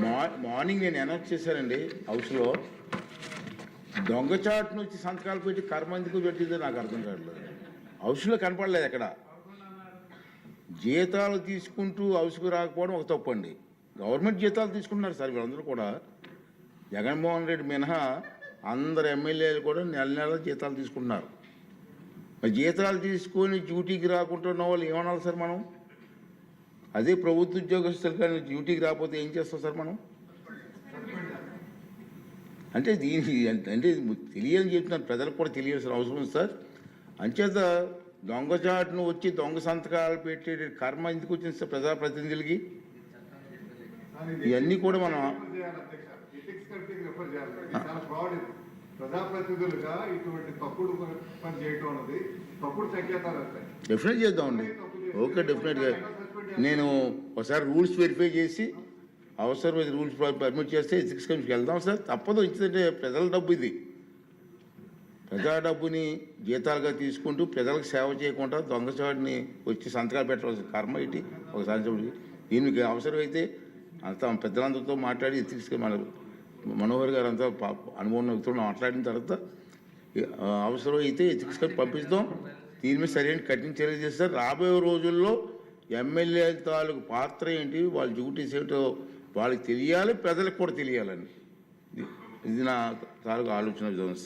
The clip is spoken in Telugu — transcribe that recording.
మా- మార్నింగ్ నేను అనౌన్స్ చేశానండి హౌస్లో. దొంగచాటు నుంచి సంతకాలు పెట్టి కర్మ ఎందుకు పెట్టిందో నాకు అర్థం కావట్లేదు. హౌస్లో కనపడలేదు ఎక్కడ? జీతాలు తీసుకుంటూ హౌస్కు రాకపోవడం ఒక తప్పు అండి గవర్నమెంట్ జీతాలు తీసుకుంటున్నారు సార్ వీళ్ళందరూ కూడా. జగన్మోహన్ రెడ్డి మినహా అందరు ఎమ్మెల్యేలు కూడా నెల నెల జీతాలు తీసుకుంటున్నారు. మరి జీతాలు తీసుకొని డ్యూటీకి రాకుండా ఉన్న వాళ్ళు ఏమనాలి సార్ మనం? అదే ప్రభుత్వ ఉద్యోగస్తులు కానీ డ్యూటీకి రాకపోతే ఏం చేస్తాం సార్ మనం? అంటే దీనికి అంటే తెలియని చెప్తున్నాను ప్రజలకు కూడా తెలియాల్సిన అవసరం ఉంది సార్. అంచేత దొంగచాటును వచ్చి దొంగ సంతకాలు పెట్టే కర్మ ఎందుకు వచ్చింది సార్ ప్రజాప్రతినిధులకి? ఇవన్నీ కూడా మనం ప్రజాప్రతినిధులుగా ఇటువంటి తప్పుడు పని చేయటం తప్పుడు సంకేతాలు వస్తాయి. డెఫినెట్ చేద్దామండి. ఓకే డెఫినెట్గా నేను ఒకసారి రూల్స్ వెరిఫై చేసి అవసరమైతే రూల్స్ పర్మిట్ చేస్తే ఎథిక్స్ కమిషన్కి వెళ్దాం సార్. తప్పదు ఇచ్చిందంటే ప్రజల డబ్బు ఇది. ప్రజా డబ్బుని జీతాలుగా తీసుకుంటూ ప్రజలకు సేవ చేయకుండా దొంగచాడిని వచ్చి సంతకాలు పెట్టవలసిన కర్మ ఇటు ఒకసారి చూడండి దీనికి అవసరమైతే అంతా పెద్దలందరితో మాట్లాడి ఎథిక్స్ మన మనోహర్ గారు అంతా అనుభవం వ్యక్తులను మాట్లాడిన తర్వాత అవసరమైతే ఎథిక్స్ కమిషన్ పంపిస్తాం. దీని మీద సరైన కఠిన చర్యలు చేస్తారు. రాబోయే రోజుల్లో ఎమ్మెల్యే తాలూకు పాత్ర ఏంటి? వాళ్ళ డ్యూటీస్ ఏమిటో వాళ్ళకి తెలియాలి ప్రజలకు కూడా తెలియాలని ఇది- నా తాలూకు ఆలోచన విధానం